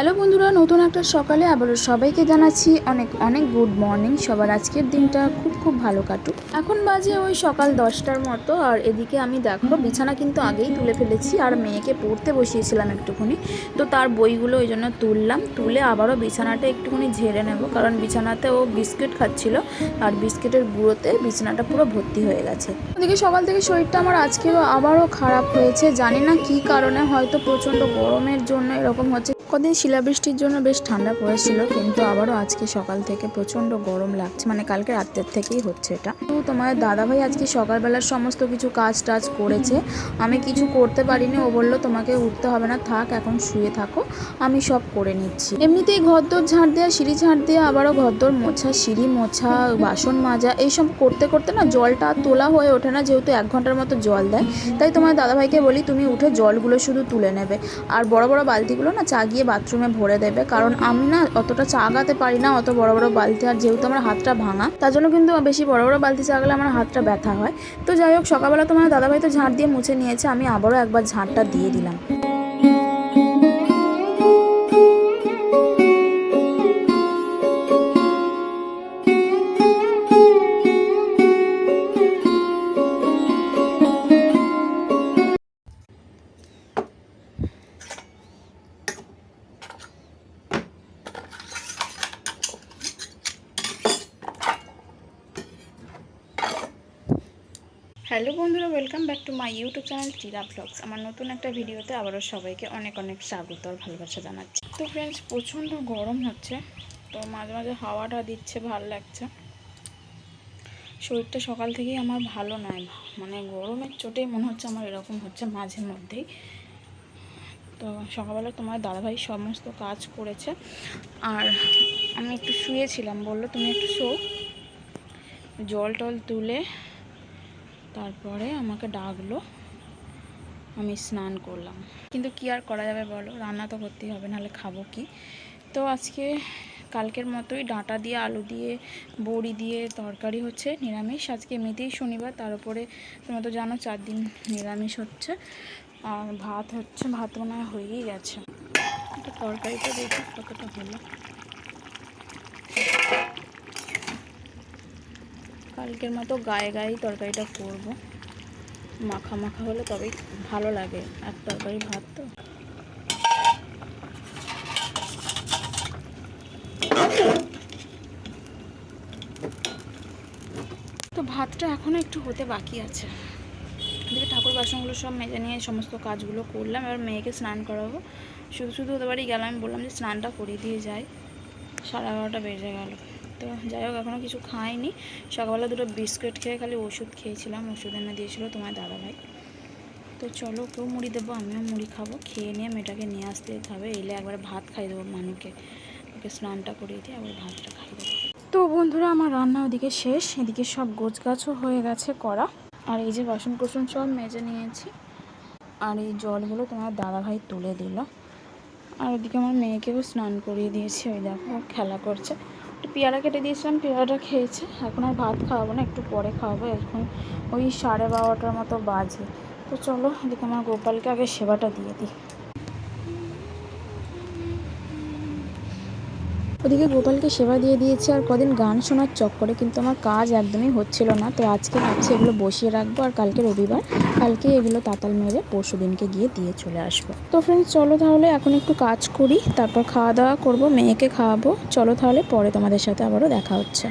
Hello বন্ধুরা, নতুন একটা সকালে আবারও সবাইকে জানাচ্ছি অনেক অনেক গুড মর্নিং সবার আজকের দিনটা খুব খুব ভালো কাটুক। এখন বাজে ওই সকাল দশটার মতো, আর এদিকে আমি দেখো, বিছানা কিন্তু আগেই তুলে ফেলেছি, আর মেয়েকে পড়তে বসিয়েছিলাম একটুখানি। তো তার বইগুলো ওই জন্য তুললাম, তুলে আবারও বিছানাটা একটুখানি ঝেড়ে নেব, কারণ বিছানাতে ও বিস্কিট খাচ্ছিল, আর বিস্কিটের গুঁড়োতে বিছানাটা পুরো ভর্তি হয়ে গেছে। ওদিকে সকাল থেকে শরীরটা আমার আজকেও আবারও খারাপ হয়েছে, জানি না কী কারণে হয়তো প্রচণ্ড গরমের জন্য এরকম হচ্ছে। কদিন শিলাবৃষ্টির জন্য বেশ ঠান্ডা পড়েছিল, কিন্তু আবারও আজকে সকাল থেকে প্রচণ্ড গরম লাগছে। মানে কালকে রাত্রের থেকেই হচ্ছে এটা। তো তোমার দাদাভাই আজকে সকালবেলার সমস্ত কিছু কাজ টাজ করেছে। আমি কিছু করতে পারিনি, ও বলল, তোমাকে উঠতে হবে না, থাক, এখন শুয়ে থাকো, আমি সব করে নিচ্ছি। এমনিতেই ঘরদোর ঝাড় দেওয়া সিঁড়ি ঝাড় দেওয়া আবারও ঘরদোর মোছা, সিঁড়ি মোছা, বাসন মাজা, এইসব করতে করতে না জলটা তোলা হয়ে ওঠে না, যেহেতু এক ঘণ্টার মতো জল দেয়। তাই তোমার দাদাভাইকে বলি, তুমি উঠে জলগুলো শুধু তুলে নেবে। আর বড় বড় বালতিগুলো না চা গিয়ে বাথরুমে ভরে দেবে। কারণ আমি না অতটা চাগাতে পারি না, অত বড় বড় বালতি। আর যেহেতু আমার হাতটা ভাঙা, তার জন্য কিন্তু বেশি বড় বড় বালতি চাগালে আমার হাতটা ব্যথা হয়। তো যাই হোক, সকালবেলা তোমার দাদাভাই তো ঝাঁট দিয়ে মুছে নিয়েছে, আমি আবারও একবার ঝাঁটটা দিয়ে দিলাম। হ্যালো বন্ধুরা welcome back to my YouTube channel Tira vlogs আমার নতুন একটা ভিডিওতে আবারও সবাইকে অনেক অনেক স্বাগত আর ভালোবাসা জানাচ্ছি। তো ফ্রেন্ডস প্রচণ্ড গরম হচ্ছে, তো মাঝে মাঝে হাওয়াটা দিচ্ছে, ভালো লাগছে। শরীরটা সকাল থেকেই আমার ভালো নয় মানে গরমের চোটেই মনে হচ্ছে আমার এরকম হচ্ছে মাঝে মধ্যেই। তো সকালবেলা তোমার দাদাভাই সমস্ত কাজ করেছে, আর আমি একটু শুয়েছিলাম, বলল তুমি একটু শো। জল টল তুলে তারপরে আমাকে ডাকলো, আমি স্নান করলাম। কিন্তু কি আর করা যাবে বলো? রান্না তো করতেই হবে, নাহলে খাব কি? তো আজকে কালকের মতোই ডাঁটা দিয়ে, আলু দিয়ে, বড়ি দিয়ে, তরকারি হচ্ছে নিরামিষ। আজকে এমনিতেই শনিবার, তার উপরে তোমরা তো জানো চার দিন নিরামিষ হচ্ছে। আর ভাত হচ্ছে, ভাত মনে হয় হয়েই গেছে। তরকারিটা দেখি কতটা হলো। কালকের মতো গায়ে গায়েই তরকারিটা করব। মাখা মাখা হলে তবেই ভালো লাগে আর তরকারি ভাত তো। তো ভাতটা এখনও একটু হতে বাকি আছে। এদিকে ঠাকুর বাসনগুলো সব মেজে নিয়ে সমস্ত কাজগুলো করলাম, এবার মেয়েকে স্নান করাবো। শুধু শুধু ওদের বাড়ি গেলাম বললাম যে স্নানটা করিয়ে দিয়ে যাই। সাড়ে এগারোটা বেজে গেল। তো যাই হোক এখনও কিছু খাইনি। সকালবেলা দুটো বিস্কুট খেয়ে খালি ওষুধ খেয়েছিলাম, ওষুধ এনে দিয়েছিলো তোমার দাদাভাই। তো চলো, কেউ মুড়ি দেবো, আমিও মুড়ি খাব। খেয়ে নিয়ে মেয়েটাকে নিয়ে আসতে হবে, এলে একবার ভাত খাই দেবো মানুকে। ওকে স্নানটা করিয়ে দিয়ে আবার ভাতটা খাই দেবো। তো বন্ধুরা, আমার রান্না ওদিকে শেষ, এদিকে সব গোছ গাছও হয়ে গেছে করা। আর এই যে বাসন কোসন সব মেজে নিয়েছি। আর এই জলগুলো তোমার দাদাভাই তুলে দিল। আর ওদিকে আমার মেয়েকেও স্নান করিয়ে দিয়েছি, ওই দেখো খেলা করছে। পেয়ারা কেটে দিয়েছিলাম, পেয়ারাটা খেয়েছে। এখন আর ভাত খাওয়াবো না, একটু পরে খাওয়াবো। এখন ওই সাড়ে বারোটার মতো বাজে। তো চলো, এদিকে আমার গোপালকে আগে সেবাটা দিয়ে দিই। ওদিকে গোপালকে সেবা দিয়ে দিয়েছি আর কদিন গান শোনার চক্করে, কিন্তু আমার কাজ একদমই হচ্ছিল না। তো আজকে ভাবছি এগুলো বসিয়ে রাখব আর কালকে রবিবার, কালকে এগুলো তাতাল মেরে পরশু দিনকে গিয়ে দিয়ে চলে আসব। তো ফ্রেন্ডস চলো তাহলে এখন একটু কাজ করি, তারপর খাওয়া দাওয়া করব, মেয়েকে খাওয়াবো। চলো তাহলে পরে তোমাদের সাথে আবারও দেখা হচ্ছে।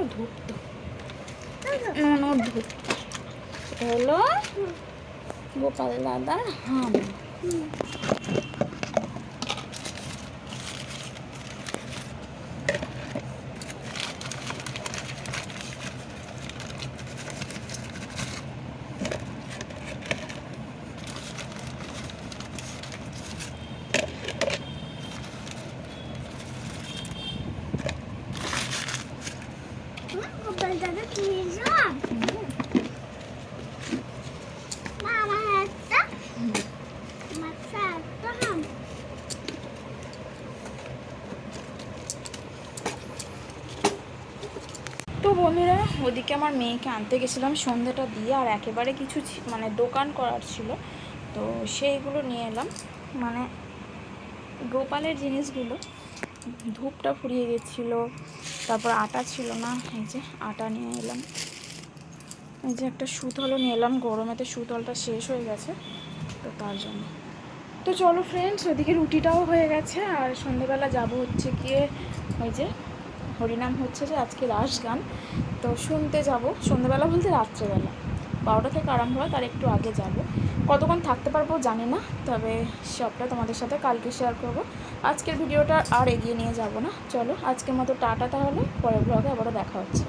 ওটাও ধূপ ননদ না না ওর ধূপ এটা হলো গোপাল দাদার হাম। ওদিকে আমার মেয়েকে আনতে গেছিলাম সন্ধ্যাটা দিয়ে আর একেবারে কিছু মানে দোকান করার ছিল। তো সেইগুলো নিয়ে এলাম। মানে গোপালের জিনিসগুলো, ধূপটা ফুরিয়ে গেছিল, তারপর আটা ছিল না, এই যে আটা নিয়ে এলাম। এই যে একটা সুতলও নিয়ে এলাম, গরমেতে সুতলটা শেষ হয়ে গেছে, তো তার জন্য। তো চলো ফ্রেন্ডস ওদিকে রুটিটাও হয়ে গেছে, আর সন্ধেবেলা যাব হচ্ছে গিয়ে ওই যে হরিনাম হচ্ছে যে আজকে রাস গান। তো শুনতে যাব সন্ধেবেলা বলতে রাত্রেবেলা। বারোটা থেকে আরম্ভ হয়, তার একটু আগে যাব। কতক্ষণ থাকতে পারব জানি না, তবে সবটা তোমাদের সাথে কালকে শেয়ার করব। আজকের ভিডিওটা আর এগিয়ে নিয়ে যাব না। চলো, আজকের মতো টাটা তাহলে, পরের ব্লগে আবারও দেখা হচ্ছে।